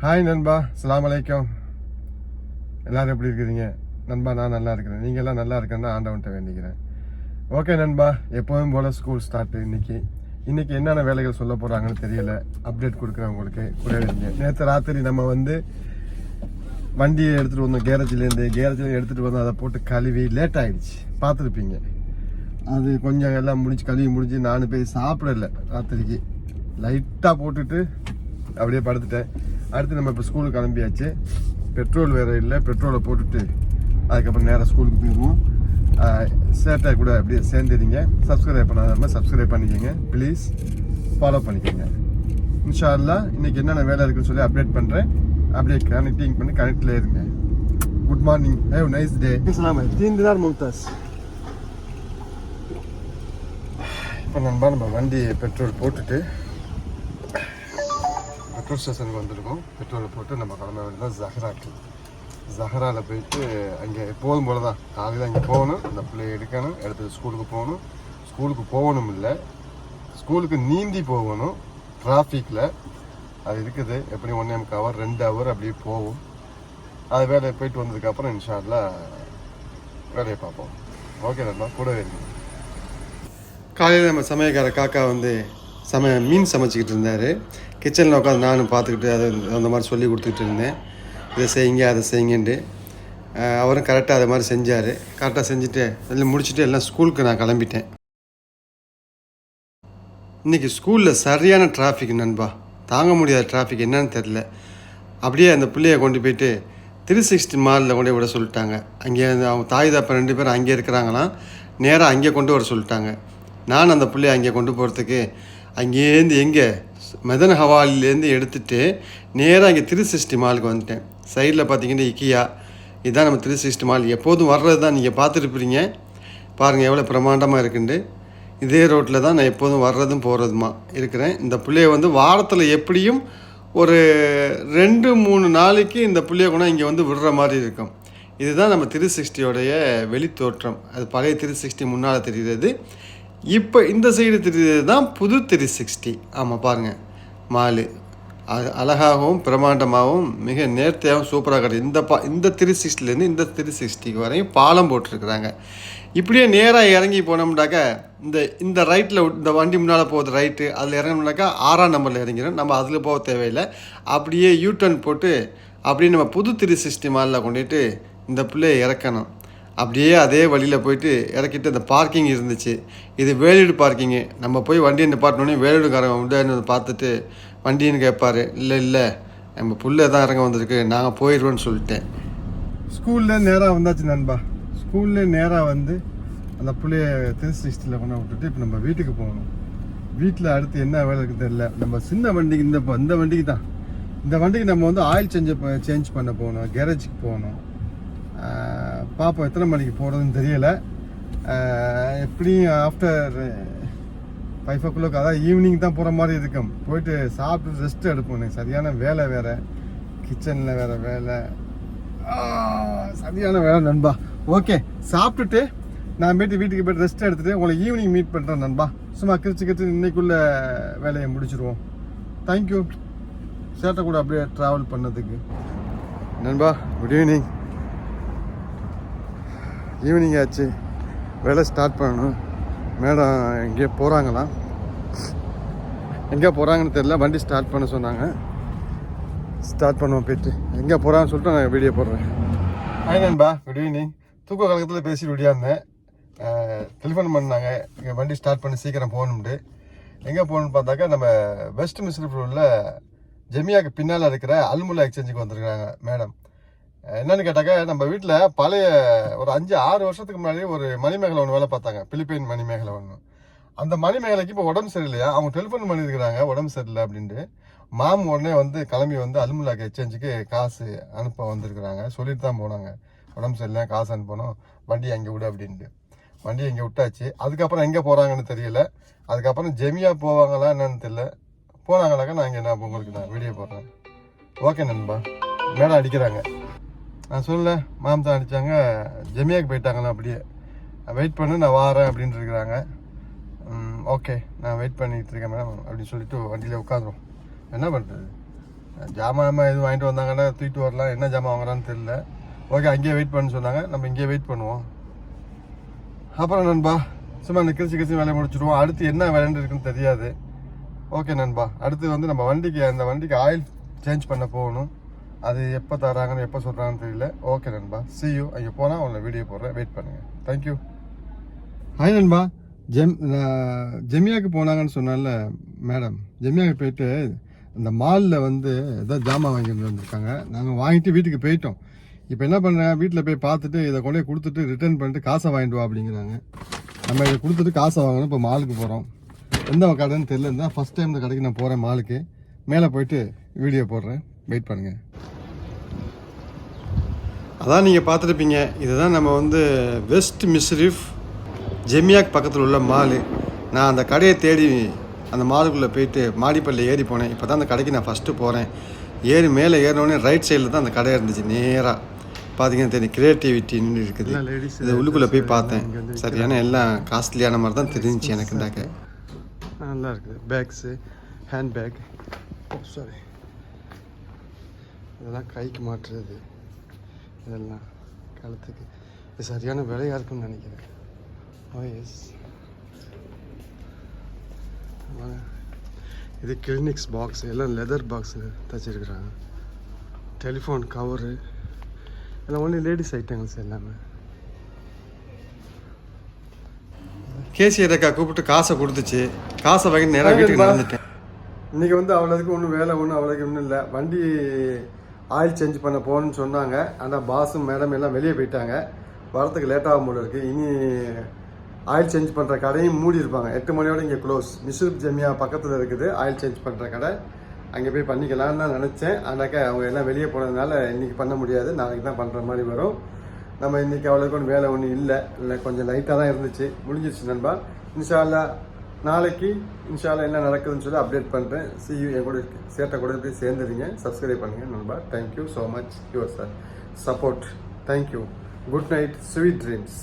Hi நண்பா. சலாம் அலைக்கம். எல்லாரும் எப்படி இருக்கிறீங்க? நண்பா நான் நல்லா இருக்கிறேன். நீங்கள் எல்லாம் நல்லா இருக்கேன்னு ஆண்டவன்ட்ட வேண்டிக்கிறேன். ஓகே நண்பா. எப்போதும் போல் ஸ்கூல் ஸ்டார்ட் இன்னைக்கு. இன்னைக்கு என்னென்ன வேலைகள் சொல்ல போகிறாங்கன்னு தெரியல. அப்டேட் கொடுக்குறேன் உங்களுக்கு. கூட நேற்று ராத்திரி நம்ம வந்து வண்டியை எடுத்துகிட்டு வந்தோம். கேரேஜ்லேருந்து. கேரேஜில் எடுத்துகிட்டு வந்தோம் அதை போட்டு கழுவி லேட் ஆயிடுச்சு. பார்த்துருப்பீங்க. அது கொஞ்சம் எல்லாம் முடிச்சு கழுவி முடிஞ்சு நானும் போய் சாப்பிடல ராத்திரிக்கு. லைட்டாக போட்டுட்டு அப்படியே படுத்துட்டேன். அடுத்து நம்ம இப்போ ஸ்கூலுக்கு கிளம்பியாச்சு. பெட்ரோல் வேறு இல்லை பெட்ரோலை போட்டுட்டு அதுக்கப்புறம் நேராக ஸ்கூலுக்கு போயிடுவோம். சேட்டை கூட அப்படியே சேர்ந்துடுங்க. சப்ஸ்கிரைப் பண்ணாதவங்க சப்ஸ்கிரைப் பண்ணிக்கோங்க. ப்ளீஸ் ஃபாலோ பண்ணிக்கோங்க. இன்ஷா அல்லாஹ் இன்னைக்கு என்னென்ன வேலை இருக்குன்னு சொல்லி அப்டேட் பண்ணுறேன் அப்படியே கனெக்டிங் பண்ணி கனெக்டில் இருங்க. Good morning have nice day தீன் தினார் மும்தாஸ் இப்போ நண்பா நம்ம வண்டி பெட்ரோல் போட்டுட்டு பெட்ரோல் ஸ்டேஷனுக்கு வந்திருக்கோம். பெட்ரோலை போட்டு நம்ம கிளம்ப வேண்டியதான் ஜஹராக்கு ஜஹராவில் போயிட்டு அங்கே போதும் போல தான் காலையில் அங்கே போகணும் அந்த பிள்ளையை எடுக்கணும் எடுத்துகிட்டு ஸ்கூலுக்கு போகணும். ஸ்கூலுக்கு போகணும் இல்லை. ஸ்கூலுக்கு நீந்தி போகணும் டிராஃபிக்கில் அது இருக்குது. எப்படி ஒன் எம் ஹவர் ரெண்டு ஹவர் அப்படியே போகும். அது வேலையை போயிட்டு வந்ததுக்கப்புறம் இன்ஷால்லா வேலையை பார்ப்போம். ஓகே நண்பா கூடவே இருக்கு காலையில் நம்ம சமயக்கார காக்கா வந்து சம மீன் சமைச்சிக்கிட்டு இருந்தார். கிச்சனில் உட்காந்து நானும் பார்த்துக்கிட்டு அதை அந்த மாதிரி சொல்லி கொடுத்துக்கிட்டு இருந்தேன். இதை செய்யுங்க அதை செய்யுங்கன்ட்டு. அவரும் கரெக்டாக அதை மாதிரி செஞ்சார். கரெக்டாக செஞ்சுட்டு எல்லாம் முடிச்சுட்டு எல்லாம் ஸ்கூலுக்கு நான் கிளம்பிட்டேன். இன்றைக்கி ஸ்கூலில் சரியான டிராஃபிக் நண்பா. தாங்க முடியாத டிராஃபிக் என்னன்னு தெரில அப்படியே அந்த பிள்ளையை கொண்டு போயிட்டு த்ரீ சிக்ஸ்டி மாலில் கொண்டு விட சொல்லிட்டாங்க. அங்கே அவங்க தாய் தாப்பா ரெண்டு பேரும் அங்கே இருக்கிறாங்களாம். நேராக அங்கே கொண்டு வர சொல்லிட்டாங்க. நான் அந்த பிள்ளைய அங்கே கொண்டு போகிறதுக்கு அங்கேருந்து எங்கே? மெதன் ஹவாலிலேருந்து எடுத்துகிட்டு நேராக இங்கே த்ரீ மாலுக்கு வந்துட்டேன். சைடில் பார்த்தீங்கன்னா இக்கியா. இதுதான் நம்ம த்ரீ மால். எப்போதும் வர்றது தான் நீங்கள் பார்த்துருப்பீங்க. பாருங்கள் எவ்வளோ பிரமாண்டமாக இருக்குண்டு. இதே ரோட்டில் தான் நான் எப்போதும் வர்றதும் போகிறதுமா இருக்கிறேன். இந்த பிள்ளைய வந்து வாரத்தில் எப்படியும் ஒரு ரெண்டு மூணு நாளைக்கு இந்த பிள்ளைய கூட இங்கே வந்து விடுற மாதிரி இருக்கும். இதுதான் நம்ம திரு சிக்ஸ்டியோடைய வெளித்தோற்றம். அது பழைய திரு சிக்ஸ்டி முன்னால் தெரிகிறது. இப்போ இந்த சைடு தெரியுது தான் புது த்ரீ சிக்ஸ்டி ஆமாம் பாருங்கள் மாலு. அது அழகாகவும் பிரம்மாண்டமாகவும் மிக நேர்த்தியாகவும் சூப்பராக கிடையாது இந்த பா இந்த த்ரீ சிக்ஸ்டிலேருந்து இந்த த்ரீ சிக்ஸ்டிக்கு வரையும் பாலம் போட்டிருக்கிறாங்க. இப்படியே நேராக இறங்கி போனோம்னாக்கா இந்த இந்த ரைட்டில் இந்த வண்டி முன்னால் போகுது ரைட்டு அதில் இறங்கினோம்னாக்கா ஆறாம் நம்பரில் இறங்கிடும் நம்ம அதில் போக தேவையில்லை. அப்படியே யூ டர்ன் போட்டு அப்படியே நம்ம புது த்ரீ சிக்ஸ்டி மாலில் கொண்டுட்டு இந்த பிள்ளையை இறக்கணும். அப்படியே அதே வழியில் போயிட்டு இறக்கிட்டு அந்த பார்க்கிங் இருந்துச்சு. இது வேலூடு பார்க்கிங்கு நம்ம போய் வண்டியை நிப்பாட்டினோடனே வேலூர்காரன் வந்து பார்த்துட்டு வண்டின்னு கேட்பாரு இல்லை இல்லை நம்ம புள்ள தான் இறங்க வந்திருக்கு நாங்கள் போயிடுவோன்னு சொல்லிட்டேன். ஸ்கூலில் நேராக வந்தாச்சு நண்பா. ஸ்கூலில் நேராக வந்து அந்த பிள்ளைய த்ரீ சிக்ஸ்டியில் கொண்டு விட்டுட்டு இப்போ நம்ம வீட்டுக்கு போகணும். வீட்டில் அடுத்து என்ன வேலை இருக்குது தெரியல. நம்ம சின்ன வண்டிக்கு இந்த இந்த வண்டிக்கு தான். இந்த வண்டிக்கு நம்ம வந்து ஆயில் சேஞ்ச் சேஞ்ச் பண்ண போகணும் கேரேஜுக்கு போகணும். பார்ப்போம் எத்தனை மணிக்கு போகிறதுன்னு தெரியல. எப்படியும் ஆஃப்டர் ஃபைவ் ஓ கிளாக் அதான் ஈவினிங் தான் போகிற மாதிரி இருக்கும். போயிட்டு சாப்பிட்டு ரெஸ்ட் எடுப்போம். எனக்கு சரியான வேலை வேறு. கிச்சனில் வேறு வேலை. சரியான வேலை நண்பா. ஓகே சாப்பிட்டுட்டு நான் போயிட்டு வீட்டுக்கு போய்ட்டு ரெஸ்ட் எடுத்துகிட்டு உங்களை ஈவினிங் மீட் பண்ணுறேன் நண்பா. சும்மா கிரிச்சு கிரிச்சு இன்னைக்குள்ள வேலையை முடிச்சிருவோம். தேங்க்யூ சேட்டை கூட அப்படியே ட்ராவல் பண்ணதுக்கு. நண்பா குட் ஈவினிங் ஈவினிங் ஆச்சு. வேலை ஸ்டார்ட் பண்ணணும். மேடம் எங்கேயோ போகிறாங்களாம் எங்கே போகிறாங்கன்னு தெரியல. வண்டி ஸ்டார்ட் பண்ண சொன்னாங்க. ஸ்டார்ட் பண்ணுவோம் போயிட்டு. எங்கே போகிறான்னு சொல்லிட்டு நான் வீடியோ போடுறேன். ஹாய் நண்பா குட் ஈவினிங் தூக்க கழகத்தில் பேசி விடியாந்தேன் டெலிஃபோன் பண்ணாங்க. இங்கே வண்டி ஸ்டார்ட் பண்ணி சீக்கிரம் போகணும்ட்டு. எங்கே போகணும்னு பார்த்தாக்கா நம்ம வெஸ்ட் மிஸ்ரிப் ரோடில் ஜெமியாக்கு பின்னால் இருக்கிற அல்முல்லா எக்ஸ்சேஞ்சுக்கு வந்திருக்காங்க மேடம். என்னன்னு கேட்டாக்கா நம்ம வீட்டில் பழைய ஒரு அஞ்சு ஆறு வருஷத்துக்கு முன்னாடி ஒரு மணிமேகலை ஒன்று வேலை பார்த்தாங்க. பிலிப்பைன் மணிமேகலை ஒன்று அந்த மணிமேகலைக்கு இப்போ உடம்பு சரியில்லையா? அவங்க டெலிஃபோன் பண்ணியிருக்கிறாங்க உடம்பு சரியில்லை அப்படின்ட்டு. மாம் உடனே வந்து கிளம்பி வந்து அலுமுலாக்கு எக்ஸ்சேஞ்சுக்கு காசு அனுப்ப வந்திருக்கிறாங்க. சொல்லிட்டு தான் போனாங்க. உடம்பு சரியில்லை காசு அனுப்பணும். வண்டி அங்கே விடு அப்படின்ட்டு. வண்டி இங்கே விட்டாச்சு. அதுக்கப்புறம் எங்கே போகிறாங்கன்னு தெரியல. அதுக்கப்புறம் ஜெமியா போவாங்களா என்னன்னு தெரியல. போனாங்கனாக்கா நான் இங்கே நான் உங்களுக்கு நான் வீடியோ போடுறேன். ஓகே நண்பா. மேடம் அடிக்கிறாங்க. நான் சொல்லல மாம் அடித்தாங்க ஜெமியாக்கு போயிட்டாங்களா அப்படியே. வெயிட் பண்ணு நான் வாரேன் அப்படின்ட்டு இருக்கிறாங்க. ஓகே நான் வெயிட் பண்ணிகிட்டு இருக்கேன் மேடம் அப்படின்னு சொல்லிட்டு வண்டியில் உட்காந்துரும் என்ன பண்ணுறது ஜாமான் எதுவும் வாங்கிட்டு வந்தாங்கன்னா தூக்கிட்டு வரலாம். என்ன ஜாமான் வாங்குறான்னு தெரில ஓகே அங்கேயே வெயிட் பண்ணு சொன்னாங்க. நம்ம இங்கேயே வெயிட் பண்ணுவோம். அப்புறம் நண்பா சும்மா இந்த கிரிச்சி கிரிச்சி வேலையை முடிச்சிடுவோம். அடுத்து என்ன வேலைன்னு இருக்குன்னு தெரியாது. ஓகே நண்பா. அடுத்து வந்து நம்ம வண்டிக்கு அந்த வண்டிக்கு ஆயில் சேஞ்ச் பண்ண போகணும். அது எப்போ தராங்கன்னு எப்போ சொல்கிறாங்கன்னு தெரியல. ஓகே நண்பா. சி யூ அங்கே போனால் உங்களை வீடியோ போடுறேன். வெயிட் பண்ணுங்கள் தேங்க்யூ ஹாய் நண்பா. ஜெம் நான் ஜெமியாவுக்கு போனாங்கன்னு சொன்னால மேடம் ஜெமியாவுக்கு போயிட்டு இந்த மாலில் வந்து ஏதோ ஜாமான் வாங்கிட்டு வந்திருக்காங்க. நாங்கள் வாங்கிட்டு வீட்டுக்கு போயிட்டோம். இப்போ என்ன பண்ணுறேன் வீட்டில் போய் பார்த்துட்டு இதை கொண்டே கொடுத்துட்டு ரிட்டர்ன் பண்ணிட்டு காசை வாங்கிட்டு வா அப்படிங்கிறாங்க. நம்ம இதை கொடுத்துட்டு காசை வாங்கணும். இப்போ மாலுக்கு போகிறோம் எந்த கடைன்னு தெரியல இருந்தால் ஃபஸ்ட் டைம் இந்த கடைக்கு நான் போகிறேன் மாலுக்கு மேலே போயிட்டு வீடியோ போடுறேன். வெயிட் பண்ணுங்கள் அதான் நீங்கள் பார்த்துருப்பீங்க. இதுதான் நம்ம வந்து வெஸ்ட் மிஸ்ரிஃப் ஜெமியாக் பக்கத்தில் உள்ள மாலு. நான் அந்த கடையை தேடி அந்த மாலுக்குள்ளே போயிட்டு மாடிப்பள்ளியில் ஏறி போனேன். இப்போ தான் அந்த கடைக்கு நான் ஃபஸ்ட்டு போகிறேன் ஏறி மேலே ஏறினோடனே ரைட் சைடில் தான் அந்த கடை இருந்துச்சு. நேராக பார்த்தீங்கன்னா தெரியும் கிரியேட்டிவிட்டின்னு இருக்குது. இது உள்ளுக்குள்ளே போய் பார்த்தேன். சரியான எல்லாம் காஸ்ட்லியான மாதிரி தான் தெரிஞ்சிச்சு எனக்கு இந்தாக்க நல்லா இருக்குது. பேக்ஸு ஹேண்ட் பேக் சாரி இதெல்லாம் கைக்கு மாட்டுறது. இதெல்லாம் கழுத்துக்கு இது சரியான விலையாக இருக்கும்னு நினைக்கிறேன். ஓ எஸ் இது கிளினிக்ஸ் பாக்ஸ் எல்லாம் லெதர் பாக்ஸ் தச்சிருக்கிறாங்க. டெலிஃபோன் கவரு எல்லாம் ஒன்லி லேடிஸ் ஐட்டங்கள்ஸ் எல்லாமே. கேசியர் அக்கா கூப்பிட்டு காசை கொடுத்துச்சு. காசை வாங்கி நேராக வீட்டுக்கு நடந்துட்டேன் இன்றைக்கி வந்து அவ்வளோதுக்கு ஒன்றும் வேலை ஒன்றும் அவ்வளோக்கு ஒன்றும் இல்லை. வண்டி ஆயில் சேஞ்ச் பண்ண போகணும்னு சொன்னாங்க. ஆனால் பாஸும் மேடம் எல்லாம் வெளியே போயிட்டாங்க. வரத்துக்கு லேட்டாகும் போல இருக்குது இனி ஆயில் சேஞ்ச் பண்ணுற கடையும் மூடி இருப்பாங்க. எட்டு மணியோட இங்கே க்ளோஸ் மிஸ்ரூப் ஜெமியா பக்கத்தில் இருக்குது. ஆயில் சேஞ்ச் பண்ணுற கடை. அங்கே போய் பண்ணிக்கலாம்னு தான் நினச்சேன். ஆனாக்கா அவங்க எல்லாம் வெளியே போனதுனால இன்றைக்கி பண்ண முடியாது. நாளைக்கு தான் பண்ணுற மாதிரி வரும். நம்ம இன்றைக்கி அவ்வளோக்கு ஒன்றும் வேலை ஒன்றும் இல்லை. இல்லை கொஞ்சம் லைட்டாக தான் இருந்துச்சு. முடிஞ்சிருச்சு நண்பா. இன்ஷால்லா நாளைக்கு இன்ஷால்லா என்ன நடக்குதுன்னு சொல்லி அப்டேட் பண்ணுறேன் சி என் கூட சேட்டை கூட போய் சேர்ந்துருங்க. சப்ஸ்கிரைப் பண்ணுங்கள் நண்பா. Thank you so much your sir support thank you good night sweet dreams